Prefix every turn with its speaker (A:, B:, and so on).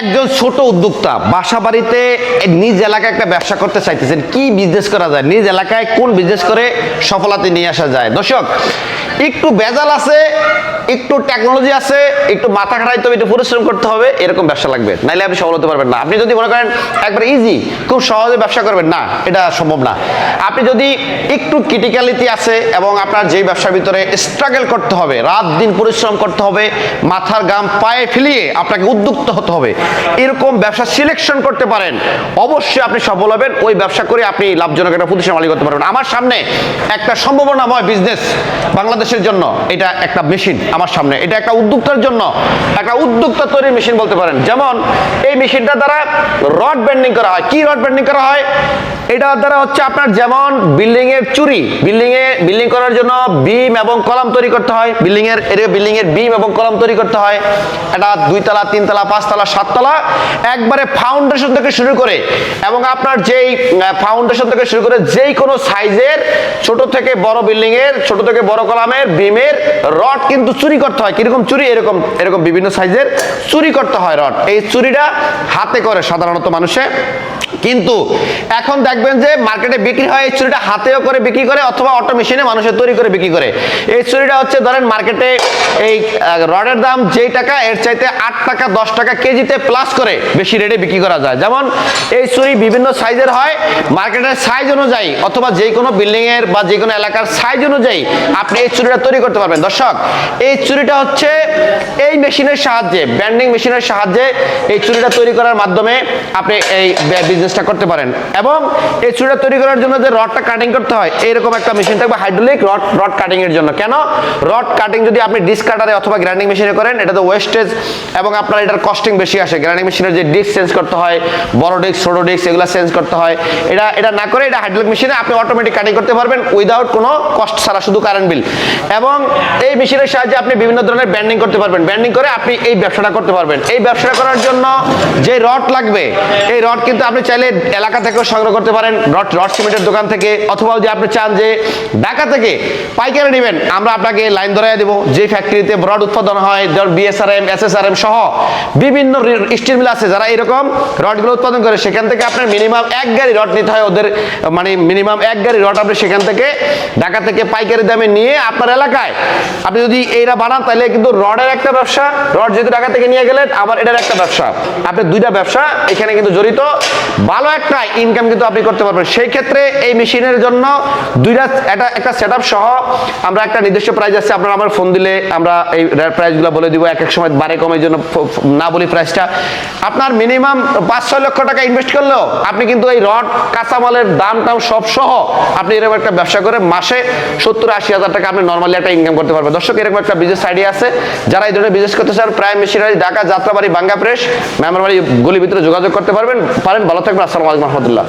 A: একজন ছোট উদ্যোক্তা বাসা বাড়িতে নিজ এলাকায় একটা ব্যবসা করতে চাইতেছেন, কি বিজনেস করা যায়? নিজ এলাকায় কোন বিজনেস করে সফলতা নিয়ে আসা যায়? দর্শক, একটু বেজাল আছে, একটু টেকনোলজি আছে, একটু মাথা খাটাইতে হবে একটু পরিশ্রম করতে হবে, এরকম ব্যবসা লাগবে। নাইলে আপনি সফল হতে পারবেন না। আপনি যদি মনে করেন একবার ইজি খুব সহজে ব্যবসা করবেন, না, এটা সম্ভব না। আপনি যদি একটু ক্রিটিক্যালিটি আছে এবং আপনার যেই ব্যবসার ভিতরে স্ট্রাগল করতে হবে, রাত দিন পরিশ্রম করতে হবে, মাথার গাম পায়ে ফেলিয়ে আপনাকে উদ্যুক্ত হতে হবে এরকম ব্যবসা সিলেকশন করতে পারেন। অবশ্যই আপনি সফল হবেন। ওই ব্যবসা করে আপনি লাভজনক একটা প্রতিষ্ঠান মালিক করতে পারবেন। আমার সামনে একটা সম্ভাবনাময় বিজনেস বাংলাদেশের জন্য, এটা একটা মেশিন আমার সামনে। এটা একটা উদ্যোক্তার জন্য, একটা উদ্যোক্তা তৈরির মেশিন বলতে পারেন। যেমন, এই মেশিনটা দ্বারা রড বেন্ডিং করা হয়। কি রড বেন্ডিং করা হয়? এটার দ্বারা হচ্ছে আপনার যেমন বিল্ডিং এর চুরি বিল্ডিং এ বিল্ডিং করার জন্য বিম এবং কলাম তৈরি করতে হয়। বিল্ডিং এর বিল্ডিং এর বিম এবং কলাম তৈরি করতে হয়। এটা দুইতলা তিনতলা পাঁচতলা সাততলা একবারে ফাউন্ডেশন থেকে শুরু করে এবং আপনার যেই ফাউন্ডেশন থেকে শুরু করে যেই কোনো সাইজের ছোট থেকে বড় বিল্ডিং এর, ছোট থেকে বড় কলামের বিমের রড কিন্তু চুরি করতে হয়। কীরকম চুরি? এরকম এরকম বিভিন্ন সাইজের চুরি করতে হয় রড এই চুরিটা হাতে করে সাধারণত মানুষে কিন্তু এখন দেখবেন যে মার্কেটে বিক্রি হয়, এই চুরিটা হাতেও করে বিক্রি করে অথবা অটো মেশিনে মানুষের তৈরি করে বিক্রি করে। এই চুরিটা হচ্ছে ধরেন মার্কেটে এই রডের দাম যেই টাকা, এর চাইতে আট টাকা, দশ টাকা কেজিতে প্লাস করে বেশি রেটে বিক্রি করা যায়। যেমন এই চুরি বিভিন্ন সাইজের হয়, মার্কেটের সাইজ অনুযায়ী অথবা যে কোনো বিল্ডিং এর বা যে কোনো এলাকার সাইজ অনুযায়ী আপনি এই চুরিটা তৈরি করতে পারবেন। দর্শক, এই চুরিটা হচ্ছে এই মেশিনের সাহায্যে ব্যান্ডিং মেশিনের সাহায্যে এই চুরিটা তৈরি করার মাধ্যমে আপনি এই বিজনেসটা করতে পারেন। এবং এই চুরিটা তৈরি করার জন্য যে রডটা কাটিং করতে হয়, এইরকম একটা মেশিন থাকবে হাইড্রোলিক রড রড কাটিং এর জন্য। কেন? রড কাটিং যদি আপনি ডিস্ক কাটারে অথবা গ্রাইন্ডিং মেশিনে করেন, এটা তো ওয়েস্টেজ এবং আপনার এটার কস্টিং বেশি আসে। গ্রাইন্ডিং মেশিনের যে ডিস্ক চেঞ্জ করতে হয়, বড় ডিস্ক ছোট ডিস্ক এগুলো চেঞ্জ করতে হয়। এটা এটা না করে এটা হাইড্রোলিক মেশিনে আপনি অটোমেটিক কাটিং করতে পারবেন উইদাউট কোনো কস্ট ছাড়া, শুধু কারেন্ট বিল এবং এই মেশিনের সাহায্যে আপনি বিভিন্ন ধরনের ব্যান্ডিং করতে পারবেন। ব্যান্ডিং করে আপনি এই ব্যবসাটা করতে পারবেন। এই ব্যবসাটা করার জন্য যে রড লাগবে, এই রড কিন্তু আপনি চাইলে এলাকা থেকেও সংগ্রহ করতে পারেন রড রড সিমেন্টের দোকান থেকে। অথবা যদি আপনি চান যে ঢাকা থেকে পাইকারি নেবেন, আমরা আপনাকে লাইন ধরাই দেবো। যে ফ্যাক্টরিতে রড উৎপাদন হয়, ধর বিএসআরএম এসএসআরএম সহ বিভিন্ন স্টিল মিল আছে, যারা এরকম রডগুলো উৎপাদন করে, সেখান থেকে আপনার মিনিমাম এক গাড়ি রড নিতে হয় ওদের মানে মিনিমাম এক গাড়ি রড আপনি সেখান থেকে ঢাকা থেকে পাইকারি দামে নিয়ে আপনার এলাকায়। আপনি যদি এইটা বানান, তাহলে কিন্তু রডের একটা ব্যবসা, রড যেহেতু ঢাকা থেকে নিয়ে গেলেন, আবার এটার একটা ব্যবসা। আপনি দুইটা ব্যবসা এখানে কিন্তু জড়িত। ভালো একটা ইনকাম কিন্তু আপনি করতে পারবেন। সেই ক্ষেত্রে এই মেশিনের জন্য দুইটা একটা একটা সেট সহ আমরা একটা নির্দিষ্ট প্রাইস আছে, আপনারা আমার ফোন দিলে আমরা এই প্রাইসগুলো বলে দিব, এক এক সময় বাড়ে কমে জন্য না বলি প্রাইসটা আপনার মিনিমাম পাঁচ, ছয় লক্ষ টাকা ইনভেস্ট করলেও আপনি কিন্তু এই রড কাঁচামালের দাম টাম সব সহ আপনি এরকম একটা ব্যবসা করে মাসে সত্তর, আশি হাজার টাকা আপনি নর্মালি একটা ইনকাম করতে পারবেন। দর্শক, এরকম একটা বিজনেস আইডিয়া আছে। যারা এই ধরনের বিজনেস করতে চান প্রায় মেশিনারি ঢাকা, যাত্রাবাড়ি বাঙ্গা প্রেস মেমরবাড়ি গলি ভিতরে যোগাযোগ করতে পারবেন। পারেন ভালো থাকবেন আসসালামু আলাইকুম রহমতুল্লাহ।